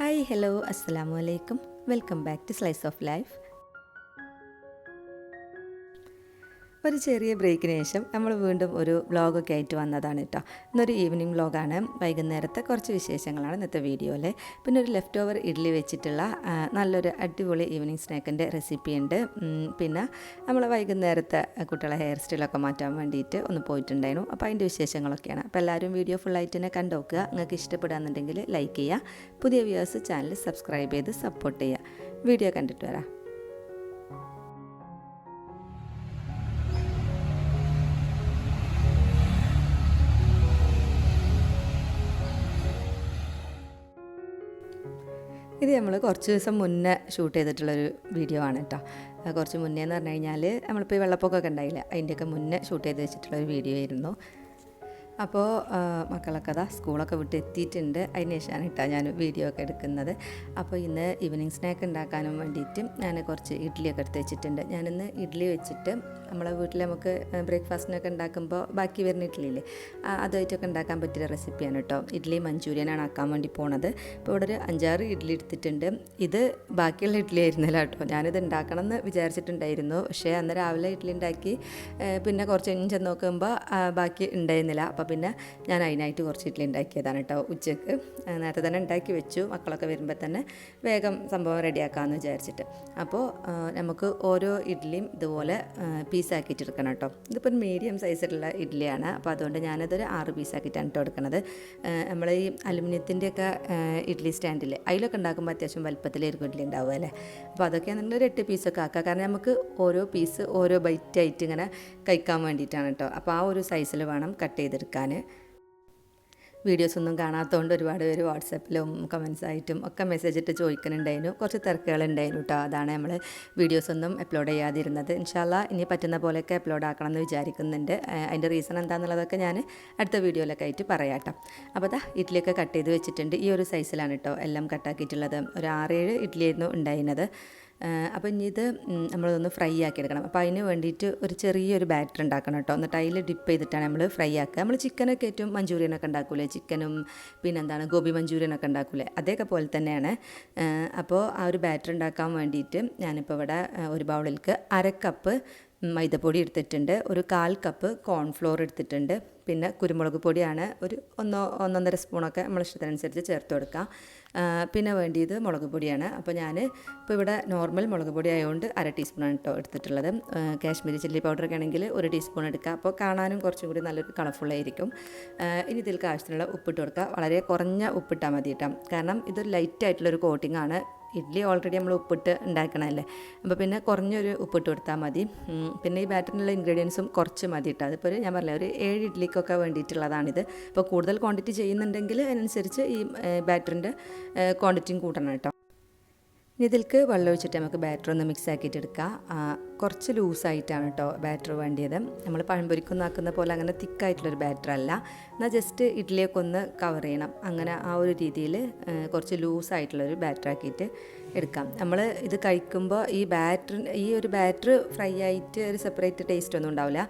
Hi hello അസ്സാം വലൈക്കും welcome back to slice of life. ഒരു ചെറിയ ബ്രേക്കിന് ശേഷം നമ്മൾ വീണ്ടും ഒരു വ്ളോഗൊക്കെ ആയിട്ട് വന്നതാണ് കേട്ടോ. ഇന്നൊരു ഈവനിങ് വ്ളോഗാണ്. വൈകുന്നേരത്തെ കുറച്ച് വിശേഷങ്ങളാണ് ഇന്നത്തെ വീഡിയോയിൽ പിന്നെ ഒരു ലെഫ്റ്റ് ഓവർ ഇഡ്ഡലി വെച്ചിട്ടുള്ള നല്ലൊരു അടിപൊളി ഈവനിങ് സ്നാക്കിന്റെ റെസിപ്പി ഉണ്ട്. പിന്നെ നമ്മൾ വൈകുന്നേരത്തെ കുട്ടികളെ ഹെയർ സ്റ്റൈലൊക്കെ മാറ്റാൻ വേണ്ടിയിട്ട് ഒന്ന് പോയിട്ടുണ്ടായിരുന്നു. അപ്പോൾ അതിന്റെ വിശേഷങ്ങളൊക്കെയാണ്. അപ്പോൾ എല്ലാവരും വീഡിയോ ഫുള്ളായിട്ട് തന്നെ കണ്ടു നോക്കുക. നിങ്ങൾക്ക് ഇഷ്ടപ്പെടുകയെന്നുണ്ടെങ്കിൽ ലൈക്ക് ചെയ്യുക. പുതിയ വ്യൂവേഴ്സ് ചാനൽ സബ്സ്ക്രൈബ് ചെയ്ത് സപ്പോർട്ട് ചെയ്യുക. വീഡിയോ കണ്ടിട്ട് വരാം. ഇത് നമ്മൾ കുറച്ച് ദിവസം മുന്നേ ഷൂട്ട് ചെയ്തിട്ടുള്ളൊരു വീഡിയോ ആണ് കേട്ടോ കുറച്ച് മുന്നേ എന്ന് പറഞ്ഞു കഴിഞ്ഞാൽ നമ്മളിപ്പോൾ ഈ വെള്ളപ്പൊക്കമൊക്കെ ഉണ്ടായില്ല അതിന്റെയൊക്കെ മുന്നേ ഷൂട്ട് ചെയ്ത് വെച്ചിട്ടുള്ളൊരു വീഡിയോ ആയിരുന്നു. അപ്പോൾ മക്കളൊക്കെ അതാ സ്കൂളൊക്കെ വിട്ട് എത്തിയിട്ടുണ്ട് അതിന് ശേഷമാണ് കേട്ടോ ഞാൻ വീഡിയോ ഒക്കെ എടുക്കുന്നത്. അപ്പോൾ ഇന്ന് ഈവനിങ് സ്നാക്ക് ഉണ്ടാക്കാനും വേണ്ടിയിട്ട് ഞാൻ കുറച്ച് ഇഡ്ഡലിയൊക്കെ എടുത്ത് വെച്ചിട്ടുണ്ട്. ഞാനിന്ന് ഇഡ്ഡലി വെച്ചിട്ട് നമ്മളെ വീട്ടിൽ നമുക്ക് ബ്രേക്ക്ഫാസ്റ്റിനൊക്കെ ഉണ്ടാക്കുമ്പോൾ ബാക്കി വരുന്ന ഇഡ്ഡലിയില്ലേ അതുമായിട്ടൊക്കെ ഉണ്ടാക്കാൻ പറ്റിയ റെസിപ്പിയാണ് കേട്ടോ. ഇഡ്ഡലി മഞ്ചൂരിയനാണ് ആക്കാൻ വേണ്ടി പോണത്. ഇപ്പോൾ ഇവിടെ ഒരു അഞ്ചാറ് ഇഡ്ഡലി എടുത്തിട്ടുണ്ട്. ഇത് ബാക്കിയുള്ള ഇഡ്ഡലി ആയിരുന്നില്ല കേട്ടോ. ഞാനിത് ഉണ്ടാക്കണം എന്ന് വിചാരിച്ചിട്ടുണ്ടായിരുന്നു. പക്ഷേ അന്ന് രാവിലെ ഇഡ്ഡലി ഉണ്ടാക്കി പിന്നെ കുറച്ച് കഴിഞ്ഞ് ചെന്ന് നോക്കുമ്പോൾ ബാക്കി ഉണ്ടായിരുന്നില്ല. പിന്നെ ഞാൻ അതിനായിട്ട് കുറച്ച് ഇഡ്ഡലി ഉണ്ടാക്കിയതാണ് കേട്ടോ ഉച്ചയ്ക്ക്. നേരത്തെ തന്നെ ഉണ്ടാക്കി വെച്ചു. മക്കളൊക്കെ വരുമ്പോൾ തന്നെ വേഗം സംഭവം റെഡിയാക്കാമെന്ന് വിചാരിച്ചിട്ട്. അപ്പോൾ നമുക്ക് ഓരോ ഇഡ്ഡലിയും ഇതുപോലെ പീസാക്കിയിട്ട് എടുക്കണം കേട്ടോ. ഇതിപ്പോൾ ഒരു മീഡിയം സൈസിലുള്ള ഇഡ്ഡലിയാണ്. അപ്പോൾ അതുകൊണ്ട് ഞാനതൊരു ആറ് പീസാക്കിയിട്ടാണ് കേട്ടോ എടുക്കുന്നത് നമ്മൾ ഈ അലുമിനിയത്തിന്റെയൊക്കെ ഇഡ്ഡലി സ്റ്റാൻഡിൽ അതിലൊക്കെ ഉണ്ടാക്കുമ്പോൾ അത്യാവശ്യം വലുപ്പത്തിലായിരിക്കും ഇഡ്ഡലി ഉണ്ടാവുക അല്ലേ? അപ്പോൾ അതൊക്കെയാണെങ്കിൽ ഒരു എട്ട് പീസൊക്കെ ആക്കുക കാരണം നമുക്ക് ഓരോ പീസ് ഓരോ ബൈറ്റായിട്ട് ഇങ്ങനെ കഴിക്കാൻ വേണ്ടിയിട്ടാണ് കേട്ടോ. അപ്പോൾ ആ ഒരു സൈസിൽ വേണം കട്ട് ചെയ്തെടുക്കാൻ. വീഡിയോസ് ഒന്നും കാണാത്തതുകൊണ്ട് ഒരുപാട് പേര് വാട്സപ്പിലും കമൻസ് ആയിട്ടും ഒക്കെ മെസ്സേജ് ഇട്ട് ചോദിക്കുന്നുണ്ടായിരുന്നു കുറച്ച് തിരക്കുകളുണ്ടായിരുന്നു കേട്ടോ അതാണ് നമ്മൾ വീഡിയോസ് ഒന്നും അപ്ലോഡ് ചെയ്യാതിരുന്നത് ഇൻഷാല്ല ഇനി പറ്റുന്ന പോലെയൊക്കെ അപ്ലോഡ് ആക്കണം എന്ന് വിചാരിക്കുന്നുണ്ട് അതിന്റെ റീസൺ എന്താണെന്നുള്ളതൊക്കെ ഞാൻ അടുത്ത വീഡിയോയിലൊക്കെ ആയിട്ട് പറയാട്ടോ അപ്പോൾ അതാ ഇഡ്ഡലിയൊക്കെ കട്ട് ചെയ്ത് വെച്ചിട്ടുണ്ട്. ഈ ഒരു സൈസിലാണ് കേട്ടോ എല്ലാം കട്ടാക്കിയിട്ടുള്ളത് ഒരു ആറേഴ് ഇഡ്ഡലിയായിരുന്നു ഉണ്ടായിരുന്നത്. അപ്പോൾ ഇനി ഇത് നമ്മളതൊന്ന് ഫ്രൈ ആക്കി എടുക്കണം അപ്പോൾ അതിന് വേണ്ടിയിട്ട് ഒരു ചെറിയൊരു ബാറ്റർ ഉണ്ടാക്കണം കേട്ടോ. എന്നിട്ട് അതിൽ ഡിപ്പ് ചെയ്തിട്ടാണ് നമ്മൾ ഫ്രൈ ആക്കുക. നമ്മൾ ചിക്കനൊക്കെ ഏറ്റവും മഞ്ചൂരിയനൊക്കെ ഉണ്ടാക്കൂലേ? ചിക്കനും പിന്നെന്താണ് ഗോബി മഞ്ചൂരിയനൊക്കെ ഉണ്ടാക്കൂലേ? അതേക്കെ പോലെ തന്നെയാണ്. അപ്പോൾ ആ ഒരു ബാറ്റർ ഉണ്ടാക്കാൻ വേണ്ടിയിട്ട് ഞാനിപ്പോൾ ഇവിടെ ഒരു ബൗളിലേക്ക് അര കപ്പ് മൈദപ്പൊടി എടുത്തിട്ടുണ്ട് ഒരു കാൽ കപ്പ് കോൺഫ്ലോർ എടുത്തിട്ടുണ്ട് പിന്നെ കുരുമുളക് പൊടിയാണ് ഒരു ഒന്നോ ഒന്നൊന്നര സ്പൂണൊക്കെ നമ്മൾ ഇഷ്ടത്തിനനുസരിച്ച് ചേർത്ത് കൊടുക്കാം. പിന്നെ വേണ്ടിയത് മുളക് പൊടിയാണ്. അപ്പോൾ ഞാൻ ഇപ്പോൾ ഇവിടെ നോർമൽ മുളക് പൊടി ആയതുകൊണ്ട് അര ടീസ്പൂണാണ് കേട്ടോ എടുത്തിട്ടുള്ളത്. കാശ്മീരി ചില്ലി പൗഡറൊക്കെ ആണെങ്കിൽ ഒരു ടീസ്പൂൺ എടുക്കുക അപ്പോൾ കാണാനും കുറച്ചും കൂടി നല്ലൊരു കളർഫുള്ളായിരിക്കും ഇനി ഇതിലേക്ക് ആവശ്യത്തിനുള്ള ഉപ്പിട്ട് കൊടുക്കുക വളരെ കുറഞ്ഞ ഉപ്പിട്ടാൽ മതി കേട്ടോ. കാരണം ഇതൊരു ലൈറ്റ് ആയിട്ടുള്ളൊരു കോട്ടിംഗ് ആണ്. ഇഡ്ഡലി ഓൾറെഡി നമ്മൾ ഉപ്പിട്ട് ഉണ്ടാക്കണമല്ലേ അപ്പോൾ പിന്നെ കുറഞ്ഞൊരു ഉപ്പിട്ട് കൊടുത്താൽ മതി. പിന്നെ ഈ ബാറ്ററിനുള്ള ഇൻഗ്രീഡിയൻസും കുറച്ച് മതി കേട്ടോ അതിപ്പോൾ ഒരു ഞാൻ പറഞ്ഞ ഒരു ഏഴ് ഇഡ്ഡലിക്കൊക്കെ വേണ്ടിയിട്ടുള്ളതാണിത്. അപ്പോൾ കൂടുതൽ ക്വാണ്ടിറ്റി ചെയ്യുന്നുണ്ടെങ്കിൽ അതിനനുസരിച്ച് ഈ ബാറ്ററിന്റെ ക്വാണ്ടിറ്റിയും കൂട്ടണം കേട്ടോ ഇനി ഇതിലേക്ക് വെള്ളം ഒഴിച്ചിട്ട് നമുക്ക് ബാറ്റർ ഒന്ന് മിക്സ് ആക്കിയിട്ട് എടുക്കാം കുറച്ച് ലൂസായിട്ടാണ് കേട്ടോ ബാറ്റർ വേണ്ടിയത്. നമ്മൾ പഴംപൊരിക്കൊന്നും ആക്കുന്ന പോലെ അങ്ങനെ തിക്കായിട്ടുള്ളൊരു ബാറ്റർ അല്ല എന്നാൽ ജസ്റ്റ് ഇഡ്ഡലിയൊക്കെ ഒന്ന് കവർ ചെയ്യണം. അങ്ങനെ ആ ഒരു രീതിയിൽ കുറച്ച് ലൂസായിട്ടുള്ളൊരു ബാറ്റർ ആക്കിയിട്ട് എടുക്കാം. നമ്മൾ ഇത് കഴിക്കുമ്പോൾ ഈ ബാറ്റർ ഈ ഒരു ബാറ്റർ ഫ്രൈ ആയിട്ട് ഒരു സെപ്പറേറ്റ് ടേസ്റ്റ് ഒന്നും ഉണ്ടാവില്ല.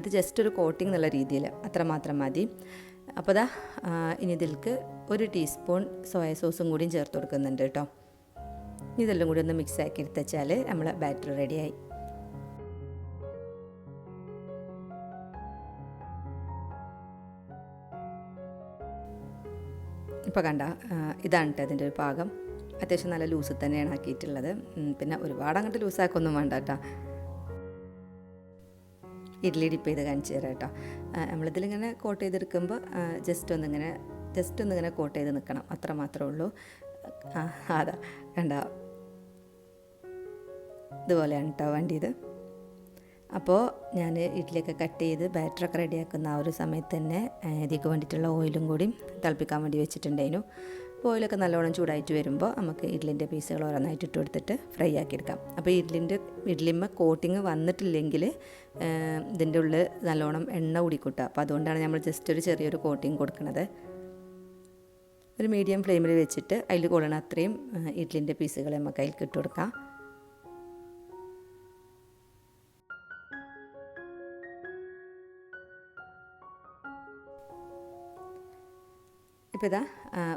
ഇത് ജസ്റ്റ് ഒരു കോട്ടിംഗ് എന്നുള്ള രീതിയിൽ അത്രമാത്രം മതി. അപ്പോൾ ഇനി ഇതിൽക്ക് ഒരു ടീസ്പൂൺ സോയ സോസും കൂടിയും ചേർത്ത് കൊടുക്കുന്നുണ്ട് കേട്ടോ ഇതെല്ലാം കൂടി ഒന്ന് മിക്സ് ആക്കി എടുത്ത് വെച്ചാൽ നമ്മൾ ബാറ്റർ റെഡിയായി ഇപ്പോൾ കണ്ട ഇതാണ് കേട്ടോ അതിന്റെ ഒരു പാകം. അത്യാവശ്യം നല്ല ലൂസിൽ തന്നെയാണ് ആക്കിയിട്ടുള്ളത്. പിന്നെ ഒരുപാട് അങ്ങോട്ട് ലൂസാക്കൊന്നും വേണ്ട കേട്ടോ ഇഡ്ഡലി ഡിപ്പ് ചെയ്ത് കാണിച്ചു തരാം കേട്ടോ നമ്മളിതിലിങ്ങനെ കോട്ട് ചെയ്തെടുക്കുമ്പോൾ ജസ്റ്റ് ഒന്നിങ്ങനെ ജസ്റ്റ് ഒന്നിങ്ങനെ കോട്ട് ചെയ്ത് നിൽക്കണം അത്ര മാത്രമേ ഉള്ളൂ. അതാ കണ്ട. ഇതുപോലെയാണ് കേട്ടോ വേണ്ടിയത്. അപ്പോൾ ഞാൻ ഇഡ്ഡലിയൊക്കെ കട്ട് ചെയ്ത് ബാറ്ററൊക്കെ റെഡിയാക്കുന്ന ആ ഒരു സമയത്ത് തന്നെ ഇതിക്ക് വേണ്ടിയിട്ടുള്ള ഓയിലും കൂടി തിളപ്പിക്കാൻ വേണ്ടി വെച്ചിട്ടുണ്ടായിരുന്നു. അപ്പോൾ ഓയിലൊക്കെ നല്ലോണം ചൂടായിട്ട് വരുമ്പോൾ നമുക്ക് ഇഡ്ലിന്റെ പീസുകൾ ഓരോന്നായിട്ട് ഇട്ട് കൊടുത്തിട്ട് ഫ്രൈ ആക്കിയെടുക്കാം അപ്പോൾ ഇഡ്ലിന്റെ ഇഡ്ലിമ്മ കോട്ടിങ് വന്നിട്ടില്ലെങ്കിൽ ഇതിന്റെ ഉള്ളിൽ നല്ലോണം എണ്ണ കുടിക്കൂട്ടുക. അപ്പോൾ അതുകൊണ്ടാണ് നമ്മൾ ജസ്റ്റ് ഒരു ചെറിയൊരു കോട്ടിങ് കൊടുക്കുന്നത് ഒരു മീഡിയം ഫ്ലെയിമിൽ വെച്ചിട്ട് അതിൽ കൊള്ളണ അത്രയും ഇഡ്ലിന്റെ പീസുകൾ നമുക്ക് അതിൽ ഇട്ട് കൊടുക്കാം. ഇപ്പോൾ ഇതാ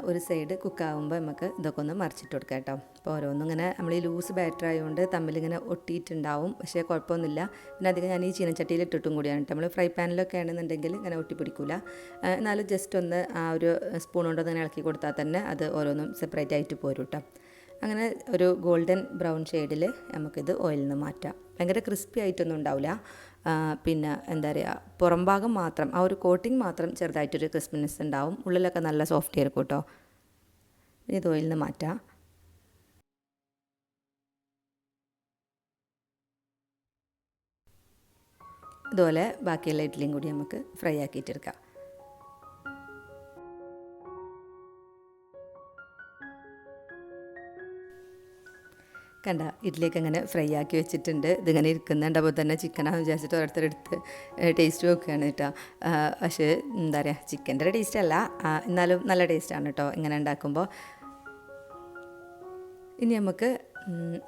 ഒരു സൈഡ് കുക്കാവുമ്പോൾ നമുക്ക് ഇതൊക്കെ ഒന്ന് മറിച്ചിട്ട് കൊടുക്കാം കേട്ടോ. അപ്പോൾ ഓരോന്നും ഇങ്ങനെ നമ്മൾ ഈ ലൂസ് ബാറ്റർ ആയതുകൊണ്ട് തമ്മിലിങ്ങനെ ഒട്ടിയിട്ടുണ്ടാവും പക്ഷേ കുഴപ്പമൊന്നുമില്ല പിന്നെ അധികം ഞാൻ ഈ ചീനച്ചട്ടിയിൽ ഇട്ടിട്ടും കൂടിയാണ് നമ്മൾ ഫ്രൈ പാനിലൊക്കെ ആണെന്നുണ്ടെങ്കിൽ ഇങ്ങനെ ഒട്ടിപ്പിടിക്കില്ല എന്നാലും ജസ്റ്റ് ഒന്ന് ആ ഒരു സ്പൂൺ കൊണ്ട് ഇങ്ങനെ ഇളക്കി കൊടുത്താൽ തന്നെ അത് ഓരോന്നും സെപ്പറേറ്റ് ആയിട്ട് പോരും കേട്ടോ. അങ്ങനെ ഒരു ഗോൾഡൻ ബ്രൗൺ ഷെയ്ഡിൽ നമുക്കിത് ഓയിലിൽ നിന്ന് മാറ്റാം. ഭയങ്കര ക്രിസ്പി ആയിട്ടൊന്നും ഉണ്ടാവില്ല പിന്നെ എന്താ പറയുക പുറം ഭാഗം മാത്രം ആ ഒരു കോട്ടിങ് മാത്രം ചെറുതായിട്ടൊരു ക്രിസ്പിനെസ് ഉണ്ടാവും. ഉള്ളിലൊക്കെ നല്ല സോഫ്റ്റ് ആയിരിക്കും കേട്ടോ ഇത് ഓയിൽ നിന്ന് മാറ്റാം. ഇതുപോലെ ബാക്കിയുള്ള ഇഡ്ഡലിയും കൂടി നമുക്ക് ഫ്രൈ ആക്കിയിട്ടെടുക്കാം. കണ്ട ഇഡ്ഡലിയൊക്കെ അങ്ങനെ ഫ്രൈ ആക്കി വെച്ചിട്ടുണ്ട്. ഇതിങ്ങനെ ഇരിക്കുന്നുണ്ട് അപ്പോൾ തന്നെ ചിക്കനാണെന്ന് വിചാരിച്ചിട്ട് ഓരോരുത്തരെടുത്ത് ടേസ്റ്റ് നോക്കുകയാണ് കേട്ടോ. പക്ഷേ എന്താ പറയുക ചിക്കന്റെ ടേസ്റ്റ് അല്ല. എന്നാലും നല്ല ടേസ്റ്റാണ് കേട്ടോ ഇങ്ങനെ ഉണ്ടാക്കുമ്പോൾ ഇനി നമുക്ക്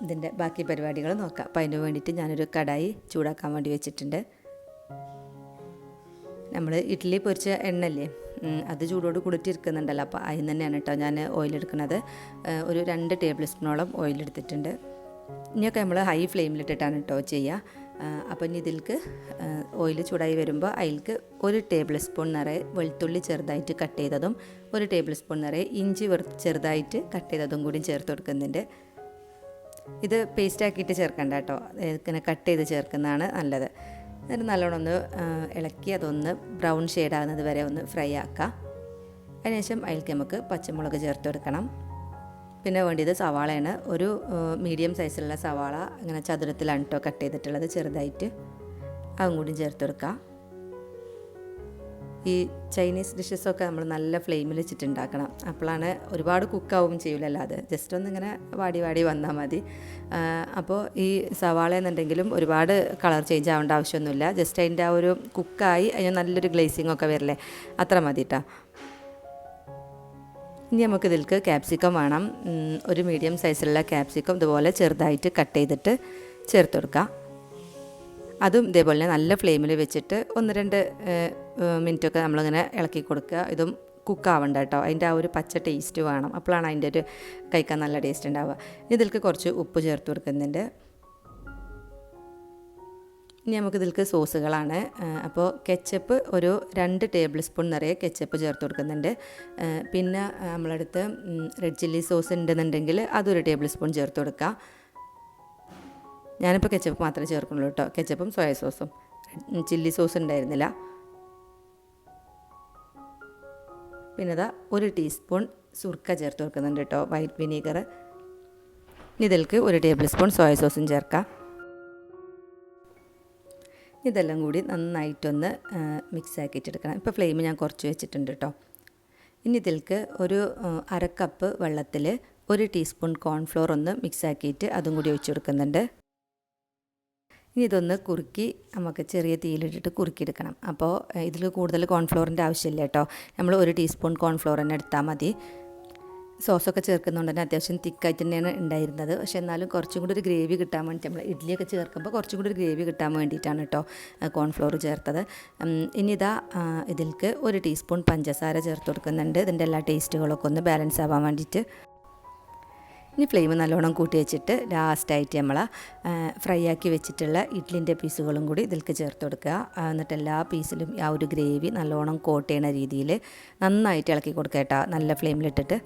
ഇതിന്റെ ബാക്കി പരിപാടികൾ നോക്കാം. അപ്പോൾ അതിന് വേണ്ടിയിട്ട് ഞാനൊരു കടായി ചൂടാക്കാൻ വേണ്ടി വെച്ചിട്ടുണ്ട്. നമ്മൾ ഇഡ്ഡലി പൊരിച്ച എണ്ണല്ലേ അത് ചൂടോട് കൂടിയിട്ടിരിക്കുന്നുണ്ടല്ലോ. അപ്പോൾ അതിൽ തന്നെയാണ് കേട്ടോ ഞാൻ ഓയിലെടുക്കുന്നത് ഒരു രണ്ട് ടേബിൾ സ്പൂണോളം ഓയിലെടുത്തിട്ടുണ്ട് ഇനിയൊക്കെ നമ്മൾ ഹൈ ഫ്ലെയിമിലിട്ടിട്ടാണ് കേട്ടോ ചെയ്യുക അപ്പം ഇനി ഇതിൽക്ക് ഓയിൽ ചൂടായി വരുമ്പോൾ അതിൽക്ക് ഒരു ടേബിൾ സ്പൂൺ നിറയെ വെളുത്തുള്ളി ചെറുതായിട്ട് കട്ട് ചെയ്തതും ഒരു ടേബിൾ സ്പൂൺ നിറയെ ഇഞ്ചി ചെറുതായിട്ട് കട്ട് ചെയ്തതും കൂടി ചേർത്ത് കൊടുക്കുന്നുണ്ട്. ഇത് പേസ്റ്റ് ആക്കിയിട്ട് ചേർക്കണ്ട കേട്ടോ ഇങ്ങനെ കട്ട് ചെയ്ത് ചേർക്കുന്നതാണ് നല്ലത്. എന്നിട്ട് നല്ലോണം ഒന്ന് ഇളക്കി അതൊന്ന് ബ്രൗൺ ഷെയ്ഡാകുന്നത് വരെ ഒന്ന് ഫ്രൈ ആക്കുക അതിനുശേഷം അതിലേക്ക് നമുക്ക് പച്ചമുളക് ചേർത്ത് കൊടുക്കണം. പിന്നെ വേണ്ടിയത് സവാളയാണ്. ഒരു മീഡിയം സൈസിലുള്ള സവാള അങ്ങനെ ചതുരത്തിലാണ് കേട്ടോ കട്ട് ചെയ്തിട്ടുള്ളത് ചെറുതായിട്ട്. അതും കൂടി ചേർത്ത് കൊടുക്കാം. ഈ ചൈനീസ് ഡിഷസൊക്കെ നമ്മൾ നല്ല ഫ്ലെയിമിൽ വെച്ചിട്ട് ഉണ്ടാക്കണം അപ്പോഴാണ് ഒരുപാട് കുക്കാവും ചെയ്യില്ല അല്ലാതെ ജസ്റ്റ് ഒന്നിങ്ങനെ വാടി വാടി വന്നാൽ മതി. അപ്പോൾ ഈ സവാള എന്നുണ്ടെങ്കിലും ഒരുപാട് കളർ ചേഞ്ച് ആവേണ്ട ആവശ്യമൊന്നുമില്ല. ജസ്റ്റ് അതിന്റെ ആ ഒരു കുക്കായി അതിന് നല്ലൊരു ഗ്ലേസിംഗ് ഒക്കെ വരില്ലേ? അത്ര മതി കേട്ടോ ഇനി നമുക്ക് ഇതിൽക്ക് ക്യാപ്സിക്കം വേണം. ഒരു മീഡിയം സൈസിലുള്ള ക്യാപ്സിക്കം ഇതുപോലെ ചെറുതായിട്ട് കട്ട് ചെയ്തിട്ട് ചേർത്ത് കൊടുക്കാം. അതും ഇതേപോലെ തന്നെ നല്ല ഫ്ലെയിമിൽ വെച്ചിട്ട് ഒന്ന് രണ്ട് മിനിറ്റൊക്കെ നമ്മളിങ്ങനെ ഇളക്കി കൊടുക്കുക. ഇതും കുക്കാവണ്ട കേട്ടോ. അതിന്റെ ആ ഒരു പച്ച ടേസ്റ്റ് വേണം. അപ്പോഴാണ് അതിന്റെ ഒരു കഴിക്കാൻ നല്ല ടേസ്റ്റ് ഉണ്ടാവുക. ഇതിൽക്ക് കുറച്ച് ഉപ്പ് ചേർത്ത് കൊടുക്കുന്നുണ്ട്. ഇനി നമുക്ക് ഇതിൽക്ക് സോസുകളാണ്. അപ്പോൾ കെച്ചപ്പ് ഒരു രണ്ട് ടേബിൾ സ്പൂൺ നിറയെ കെച്ചപ്പ് ചേർത്ത് കൊടുക്കുന്നുണ്ട്. പിന്നെ നമ്മളടുത്ത് റെഡ് ചില്ലി സോസ് ഉണ്ടെന്നുണ്ടെങ്കിൽ അതൊരു ടേബിൾ സ്പൂൺ ചേർത്ത് കൊടുക്കുക. ഞാനിപ്പോൾ കെച്ചപ്പ് മാത്രമേ ചേർക്കുള്ളൂ കേട്ടോ. കെച്ചപ്പും സോയ സോസും ചില്ലി സോസ് ഉണ്ടായിരുന്നില്ല. പിന്നെ ഇതാ ഒരു ടീസ്പൂൺ സുർക്ക ചേർത്ത് കൊടുക്കുന്നുണ്ട് കേട്ടോ വൈറ്റ് വിനീഗർ ഇതിൽക്ക് ഒരു ടേബിൾ സ്പൂൺ സോയ സോസും ചേർക്കാം. ഇതെല്ലാം കൂടി നന്നായിട്ടൊന്ന് മിക്സ് ആക്കിയിട്ടെടുക്കണം. ഇപ്പോൾ ഫ്ലെയിം ഞാൻ കുറച്ച് വെച്ചിട്ടുണ്ട് കേട്ടോ. ഇനി ഇതിൽക്ക് ഒരു അരക്കപ്പ് അര കപ്പ് വെള്ളത്തിൽ ഒരു ടീസ്പൂൺ കോൺഫ്ലോർ ഒന്ന് മിക്സ് ആക്കിയിട്ട് അതും കൂടി ഒഴിച്ചു കൊടുക്കുന്നുണ്ട്. ഇനി ഇതൊന്ന് കുറുക്കി നമുക്ക് ചെറിയ തീയിലിട്ടിട്ട് കുറുക്കിയെടുക്കണം. അപ്പോൾ ഇതിൽ കൂടുതൽ കോൺഫ്ലോറിന്റെ ആവശ്യമില്ല കേട്ടോ. നമ്മൾ ഒരു ടീസ്പൂൺ കോൺഫ്ലോർ തന്നെ എടുത്താൽ മതി. സോസൊക്കെ ചേർക്കുന്നതുകൊണ്ട് തന്നെ അത്യാവശ്യം തിക്കായിട്ട് തന്നെയാണ് ഉണ്ടായിരുന്നത്. പക്ഷേ എന്നാലും കുറച്ചും കൂടി ഒരു ഗ്രേവി കിട്ടാൻ വേണ്ടി നമ്മൾ ഇഡ്ഡലിയൊക്കെ ചേർക്കുമ്പോൾ കുറച്ചും കൂടി ഒരു ഗ്രേവി കിട്ടാൻ വേണ്ടിയിട്ടാണ് കേട്ടോ കോൺഫ്ലോർ ചേർത്തത്. ഇനി ഇതാ ഇതിൽക്ക് ഒരു ടീസ്പൂൺ പഞ്ചസാര ചേർത്ത് കൊടുക്കുന്നുണ്ട്. ഇതിന്റെ എല്ലാ ടേസ്റ്റുകളൊക്കെ ഒന്ന് ബാലൻസ് ആവാൻ വേണ്ടിയിട്ട്. ഇനി ഫ്ലെയിം നല്ലോണം കൂട്ടി വെച്ചിട്ട് ലാസ്റ്റായിട്ട് നമ്മൾ ഫ്രൈ ആക്കി വെച്ചിട്ടുള്ള ഇഡ്ലിന്റെ പീസുകളും കൂടി ഇതിലേക്ക് ചേർത്ത് കൊടുക്കുക. എന്നിട്ട് എല്ലാ പീസിലും ആ ഒരു ഗ്രേവി നല്ലോണം കോട്ട് ചെയ്യണ രീതിയിൽ നന്നായിട്ട് ഇളക്കി കൊടുക്കുക കേട്ടോ. നല്ല ഫ്ലെയിമിലിട്ടിട്ട്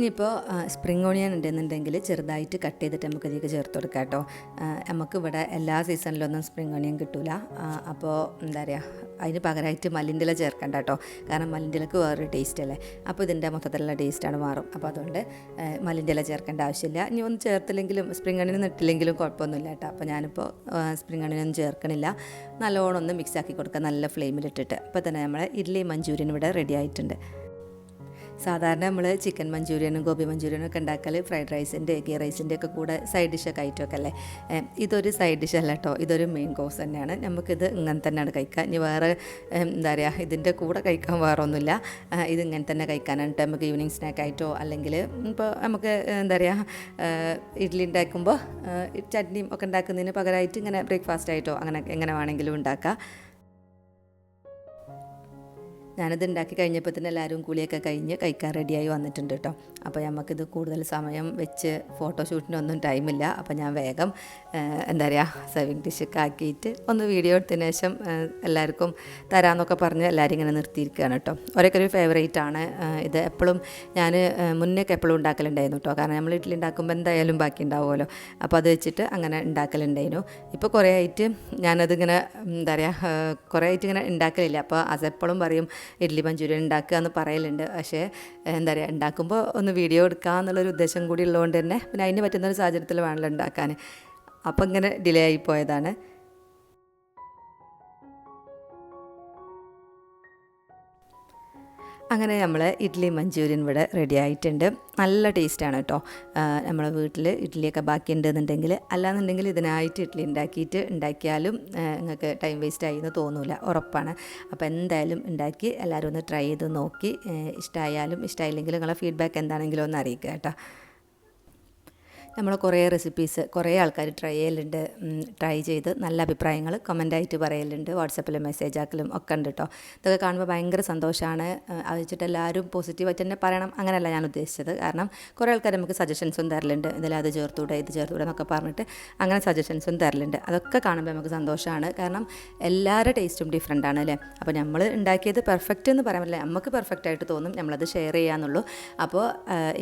ഇനിയിപ്പോൾ സ്പ്രിംഗ് ഓണിയൻ ഉണ്ടെന്നുണ്ടെങ്കിൽ ചെറുതായിട്ട് കട്ട് ചെയ്തിട്ട് നമുക്ക് ഇതിലേക്ക് ചേർത്ത് കൊടുക്കാം കേട്ടോ. നമുക്ക് ഇവിടെ എല്ലാ സീസണിലൊന്നും സ്പ്രിംഗ് ഓണിയൻ കിട്ടില്ല അപ്പോൾ എന്താ പറയുക അതിന് പകരമായിട്ട് മല്ലിന്റെ ഇല ചേർക്കണ്ട കേട്ടോ. കാരണം മല്ലിന്റെ ഇലക്ക് വേറൊരു ടേസ്റ്റ് അല്ലേ? അപ്പോൾ ഇതിന്റെ മൊത്തത്തിലുള്ള ടേസ്റ്റാണ് മാറും. അപ്പോൾ അതുകൊണ്ട് മല്ലിന്റെ ഇല ചേർക്കേണ്ട ആവശ്യമില്ല. ഇനി ഒന്നും ചേർത്തില്ലെങ്കിലും സ്പ്രിംഗ് ഓണിയൻ ഇട്ടില്ലെങ്കിലും കുഴപ്പമൊന്നുമില്ല കേട്ടോ. അപ്പോൾ ഞാനിപ്പോൾ സ്പ്രിംഗ് ഒന്നും ചേർക്കണില്ല. നല്ലോണം ഒന്ന് മിക്സ് ആക്കി കൊടുക്കുക നല്ല ഫ്ലെയിമിലിട്ടിട്ട് അപ്പോൾ തന്നെ നമ്മുടെ ഇഡ്ലി മഞ്ചൂരിയൻ ഇവിടെ റെഡി ആയിട്ടുണ്ട്. സാധാരണ നമ്മൾ ചിക്കൻ മഞ്ചൂരിയനും ഗോപി മഞ്ചൂരിയനും ഒക്കെ ഉണ്ടാക്കൽ ഫ്രൈഡ് റൈസിന്റെ ഗീ റൈസിന്റെ ഒക്കെ കൂടെ സൈഡ് ഡിഷൊക്കെ ആയിട്ടൊക്കെ അല്ലേ? ഇതൊരു സൈഡ് ഡിഷ് അല്ല കേട്ടോ ഇതൊരു മെയിൻ കോഴ്സ് തന്നെയാണ്. നമുക്കിത് ഇങ്ങനെ തന്നെയാണ് കഴിക്കുക ഇനി വേറെ എന്താ പറയുക ഇതിന്റെ കൂടെ കഴിക്കാൻ വേറെ ഒന്നുമില്ല. ഇങ്ങനെ തന്നെ കഴിക്കാനാണ്. നമുക്ക് ഈവനിങ് സ്നാക്കായിട്ടോ അല്ലെങ്കിൽ ഇപ്പോൾ നമുക്ക് എന്താ പറയുക ഇഡ്ഡലി ഉണ്ടാക്കുമ്പോൾ ചട്നിയും ഒക്കെ ഉണ്ടാക്കുന്നതിന് പകരമായിട്ട് ഇങ്ങനെ ബ്രേക്ക്ഫാസ്റ്റ് ആയിട്ടോ അങ്ങനെ എങ്ങനെ വേണമെങ്കിലും ഉണ്ടാക്കാം. ഞാനത് ഉണ്ടാക്കി കഴിഞ്ഞപ്പോൾ തന്നെ എല്ലാവരും കൂലിയൊക്കെ കഴിഞ്ഞ് കഴിക്കാൻ റെഡിയായി വന്നിട്ടുണ്ട് കേട്ടോ അപ്പോൾ നമുക്കിത് കൂടുതൽ സമയം വെച്ച് ഫോട്ടോഷൂട്ടിനൊന്നും ടൈമില്ല അപ്പോൾ ഞാൻ വേഗം എന്താ പറയുക സെർവിങ് ഡിഷൊക്കെ ആക്കിയിട്ട് ഒന്ന് വീഡിയോ എടുത്തതിന് ശേഷം എല്ലാവർക്കും തരാമെന്നൊക്കെ പറഞ്ഞ് എല്ലാവരും ഇങ്ങനെ നിർത്തിയിരിക്കുകയാണ് കേട്ടോ ഒരൊക്കെ ഒരു ഫേവറേറ്റ് ആണ് ഇത് എപ്പോഴും ഞാൻ മുന്നേക്ക് എപ്പോഴും ഉണ്ടാക്കലുണ്ടായിരുന്നു കേട്ടോ കാരണം നമ്മൾ ഇഡ്ഡലി ഉണ്ടാക്കുമ്പോൾ എന്തായാലും ബാക്കി ഉണ്ടാവുമല്ലോ. അപ്പോൾ അത് വെച്ചിട്ട് അങ്ങനെ ഉണ്ടാക്കലുണ്ടായിരുന്നു. ഇപ്പോൾ കുറേ ആയിട്ട് ഞാനതിങ്ങനെ എന്താ പറയുക കുറേ ആയിട്ട് ഇങ്ങനെ ഉണ്ടാക്കലില്ല. അപ്പോൾ അതെപ്പോഴും പറയും ഇഡ്ഡലി മഞ്ചൂരിയൻ ഉണ്ടാക്കുക എന്ന് പറയലുണ്ട്. പക്ഷേ എന്താ പറയുക ഉണ്ടാക്കുമ്പോൾ ഒന്ന് വീഡിയോ എടുക്കുക എന്നുള്ളൊരു ഉദ്ദേശം കൂടി ഉള്ളതുകൊണ്ട് തന്നെ പിന്നെ അതിന് പറ്റുന്ന ഒരു സാഹചര്യത്തിൽ വേണമല്ലോ ഉണ്ടാക്കാൻ. അപ്പോൾ ഇങ്ങനെ ഡിലേ ആയി പോയതാണ്. അങ്ങനെ നമ്മൾ ഇഡ്ഡലി മഞ്ചൂരിയൻ ഇവിടെ റെഡി ആയിട്ടുണ്ട്. നല്ല ടേസ്റ്റാണ് കേട്ടോ നമ്മളെ വീട്ടിൽ ഇഡ്ഡലിയൊക്കെ ബാക്കി ഉണ്ടെന്നുണ്ടെങ്കിൽ അല്ലാന്നുണ്ടെങ്കിൽ ഇതിനായിട്ട് ഇഡ്ഡലി ഉണ്ടാക്കിയിട്ട് ഉണ്ടാക്കിയാലും നിങ്ങൾക്ക് ടൈം വേസ്റ്റ് ആയി എന്ന് തോന്നില്ല ഉറപ്പാണ്. അപ്പോൾ എന്തായാലും ഉണ്ടാക്കി എല്ലാവരും ഒന്ന് ട്രൈ ചെയ്ത് നോക്കി. ഇഷ്ടമായാലും ഇഷ്ടമായില്ലെങ്കിലും നിങ്ങളെ ഫീഡ്ബാക്ക് എന്താണെങ്കിലും ഒന്ന് അറിയിക്കുക കേട്ടോ. നമ്മൾ കുറേ റെസിപ്പീസ് കുറേ ആൾക്കാർ ട്രൈ ചെയ്യലുണ്ട്. ട്രൈ ചെയ്ത് നല്ല അഭിപ്രായങ്ങൾ കമന്റായിട്ട് പറയലുണ്ട്. വാട്സപ്പിലും മെസ്സേജ് ആക്കലും ഒക്കെ ഉണ്ട് കേട്ടോ ഇതൊക്കെ കാണുമ്പോൾ ഭയങ്കര സന്തോഷമാണ് അത് വെച്ചിട്ട് എല്ലാവരും പോസിറ്റീവായിട്ട് തന്നെ പറയണം. അങ്ങനെയല്ല ഞാൻ ഉദ്ദേശിച്ചത്. കാരണം കുറേ ആൾക്കാർ നമുക്ക് സജഷൻസും തരലുണ്ട്. ഇതിൽ അത് ചേർത്തൂടെ ഇത് ചേർത്തൂടെ എന്നൊക്കെ പറഞ്ഞിട്ട് അങ്ങനെ സജഷൻസും തരലുണ്ട്. അതൊക്കെ കാണുമ്പോൾ നമുക്ക് സന്തോഷമാണ് കാരണം എല്ലാവരുടെ ടേസ്റ്റും ഡിഫറെന്റ് ആണ് അല്ലേ? അപ്പോൾ നമ്മൾ ഉണ്ടാക്കിയത് പെർഫെക്റ്റ് എന്ന് പറയാൻ പറ്റില്ല നമുക്ക് പെർഫെക്റ്റ് ആയിട്ട് തോന്നും. നമ്മളത് ഷെയർ ചെയ്യാന്നുള്ളൂ. അപ്പോൾ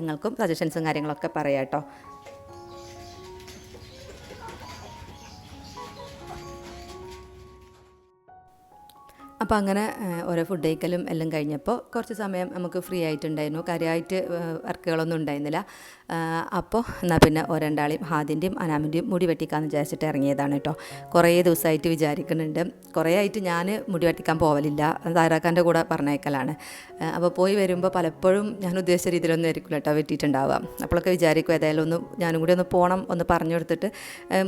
നിങ്ങൾക്കും സജഷൻസും കാര്യങ്ങളൊക്കെ പറയാം കേട്ടോ അപ്പോൾ അങ്ങനെ ഓരോ ഫുഡ് കഴിക്കലും എല്ലാം കഴിഞ്ഞപ്പോൾ കുറച്ച് സമയം നമുക്ക് ഫ്രീ ആയിട്ടുണ്ടായിരുന്നു. കാര്യമായിട്ട് വർക്കുകളൊന്നും ഉണ്ടായിരുന്നില്ല. അപ്പോൾ എന്നാൽ പിന്നെ ഒരണ്ടാളെയും ഹാദിന്റെയും അനാമിന്റെയും മുടി വെട്ടിക്കാന്ന് വിചാരിച്ചിട്ട് ഇറങ്ങിയതാണ് കേട്ടോ. കുറേ ദിവസമായിട്ട് വിചാരിക്കുന്നുണ്ട്. കുറേ ആയിട്ട് ഞാൻ മുടി വെട്ടിക്കാൻ പോവലില്ല. താരാക്കാന്റെ കൂടെ പറഞ്ഞേക്കലാണ് അപ്പോൾ പോയി വരുമ്പോൾ പലപ്പോഴും ഞാൻ ഉദ്ദേശിച്ച രീതിയിലൊന്നും ആയിരിക്കില്ല കേട്ടോ വെട്ടിയിട്ടുണ്ടാവുക. അപ്പോഴൊക്കെ വിചാരിക്കും ഏതായാലും ഒന്ന് ഞാനും കൂടി ഒന്ന് പോകണം ഒന്ന് പറഞ്ഞു കൊടുത്തിട്ട്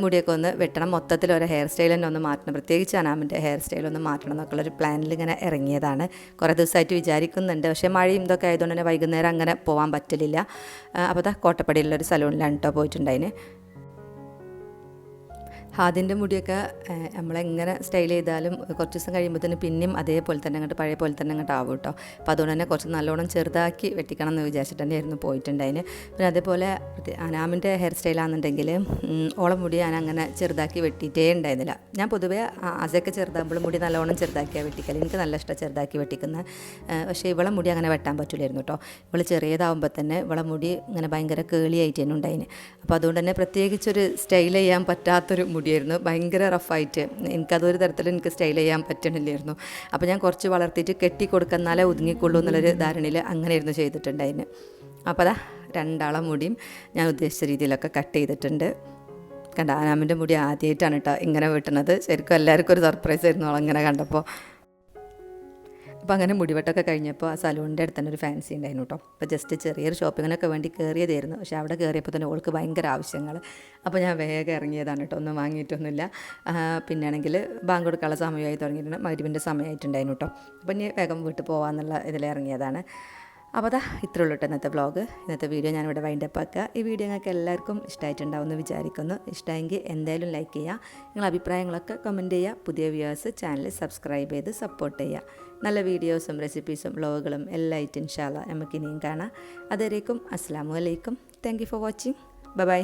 മുടിയൊക്കെ ഒന്ന് വെട്ടണം. മൊത്തത്തിൽ ഒരു ഹെയർ സ്റ്റൈൽ തന്നെ ഒന്ന് മാറ്റണം. പ്രത്യേകിച്ച് അനാമിന്റെ ഹെയർ സ്റ്റൈൽ ഒന്ന് മാറ്റണം എന്നൊക്കെ എന്നൊക്കെയുള്ളൊരു പ്ലാനിൽ ഇങ്ങനെ ഇറങ്ങിയതാണ്. കുറേ ദിവസമായിട്ട് വിചാരിക്കുന്നുണ്ട്. പക്ഷേ മഴയും ഇതൊക്കെ ആയതുകൊണ്ട് തന്നെ വൈകുന്നേരം അങ്ങനെ പോകാൻ പറ്റലില്ല. അപ്പോൾ ദാ കോട്ടപ്പടിയിലുള്ളൊരു സലൂണിലാണ് കേട്ടോ പോയിട്ടുണ്ടായിന്. ഹാദിന്റെ മുടിയൊക്കെ നമ്മളെങ്ങനെ സ്റ്റൈൽ ചെയ്താലും കുറച്ച് ദിവസം കഴിയുമ്പോൾ തന്നെ പിന്നെയും അതേപോലെ തന്നെ അങ്ങോട്ട് പഴയ പോലെ തന്നെ അങ്ങോട്ട് ആവും കേട്ടോ അപ്പോൾ അതുകൊണ്ട് തന്നെ കുറച്ച് നല്ലോണം ചെറുതാക്കി വെട്ടിക്കണം എന്ന് വിചാരിച്ചിട്ട് തന്നെയായിരുന്നു പോയിട്ടുണ്ടായിന് പിന്നെ അതേപോലെ അനാമിന്റെ ഹെയർ സ്റ്റൈലാണെന്നുണ്ടെങ്കിൽ ഓളം മുടി ഞാൻ അങ്ങനെ ചെറുതാക്കി വെട്ടിയിട്ടേ ഉണ്ടായിരുന്നില്ല. ഞാൻ പൊതുവേ അസയൊക്കെ ചെറുതാകുമ്പോൾ മുടി നല്ലോണം ചെറുതാക്കിയാണ് വെട്ടിക്കൽ എനിക്ക് നല്ല ഇഷ്ടം ചെറുതാക്കി വെട്ടിക്കുന്ന. പക്ഷേ ഇവളെ മുടി അങ്ങനെ വെട്ടാൻ പറ്റില്ലായിരുന്നു കേട്ടോ ഇവൾ ചെറിയതാവുമ്പോൾ തന്നെ ഇവളെ മുടി ഇങ്ങനെ ഭയങ്കര കേളിയായിട്ട് തന്നെ ഉണ്ടായിന്. അപ്പോൾ അതുകൊണ്ട് തന്നെ പ്രത്യേകിച്ചൊരു സ്റ്റൈൽ ചെയ്യാൻ പറ്റാത്തൊരു മുടിയായിരുന്നു ഭയങ്കര റഫായിട്ട് എനിക്കതൊരു തരത്തിൽ എനിക്ക് സ്റ്റൈൽ ചെയ്യാൻ പറ്റണില്ലായിരുന്നു. അപ്പോൾ ഞാൻ കുറച്ച് വളർത്തിയിട്ട് കെട്ടി കൊടുക്കുന്നാലേ ഒതുങ്ങിക്കൊള്ളൂ എന്നുള്ളൊരു ധാരണയിൽ അങ്ങനെയായിരുന്നു ചെയ്തിട്ടുണ്ടായിന് അപ്പോൾ അതാ രണ്ടാളം മുടിയും ഞാൻ ഉദ്ദേശിച്ച രീതിയിലൊക്കെ കട്ട് ചെയ്തിട്ടുണ്ട്. കണ്ട? ആനാമിന്റെ മുടി ആദ്യമായിട്ടാണ് കേട്ടോ ഇങ്ങനെ വെട്ടുന്നത് ശരിക്കും എല്ലാവർക്കും ഒരു സർപ്രൈസ് ആയിരുന്നു അങ്ങനെ കണ്ടപ്പോൾ അപ്പോൾ അങ്ങനെ മുടിവെട്ടൊക്കെ കഴിഞ്ഞപ്പോൾ ആ സലൂണിന്റെ അടുത്ത് തന്നെ ഒരു ഫാൻസി ഉണ്ടായിരുന്നു കേട്ടോ അപ്പോൾ ജസ്റ്റ് ചെറിയൊരു ഷോപ്പിങ്ങിനൊക്കെ വേണ്ടി കയറിയതായിരുന്നു പക്ഷേ അവിടെ കയറിയപ്പോൾ തന്നെ ഓൾക്ക് ഭയങ്കര ആവശ്യങ്ങൾ അപ്പോൾ ഞാൻ വേഗം ഇറങ്ങിയതാണ് കേട്ടോ ഒന്നും വാങ്ങിയിട്ടൊന്നുമില്ല. പിന്നെ പിന്നെയാണെങ്കിൽ ബാങ്ക് കൊടുക്കാനുള്ള സമയമായി തുടങ്ങിയിട്ടുണ്ട്. മരുവിന്റെ സമയമായിട്ടുണ്ടായിരുന്നു കേട്ടോ അപ്പോൾ ഇനി വേഗം വീട്ടിൽ പോകാമെന്നുള്ള ഇതിൽ ഇറങ്ങിയതാണ്. അപ്പോൾ അതാ ഇത്രേ ഉള്ളൂ ഇന്നത്തെ വ്ളോഗ് ഇന്നത്തെ വീഡിയോ ഞാനിവിടെ വൈൻഡപ്പ് ആക്കുക. ഈ വീഡിയോ നിങ്ങൾക്ക് എല്ലാവർക്കും ഇഷ്ടമായിട്ടുണ്ടാവുമെന്ന് വിചാരിക്കുന്നു. ഇഷ്ടമെങ്കിൽ എന്തായാലും ലൈക്ക് ചെയ്യുക. നിങ്ങളുടെ അഭിപ്രായങ്ങളൊക്കെ കമന്റ് ചെയ്യുക. പുതിയ വ്യൂവേഴ്സ് ചാനൽ സബ്സ്ക്രൈബ് ചെയ്ത് സപ്പോർട്ട് ചെയ്യുക. നല്ല വീഡിയോസും റെസിപ്പീസും വ്ളോഗുകളും എല്ലാം ആയിട്ട് ഇൻഷാല്ല നമുക്കിനിയും കാണാം. അതുവരേക്കും അസ്സാം വലൈക്കും thank you for watching bye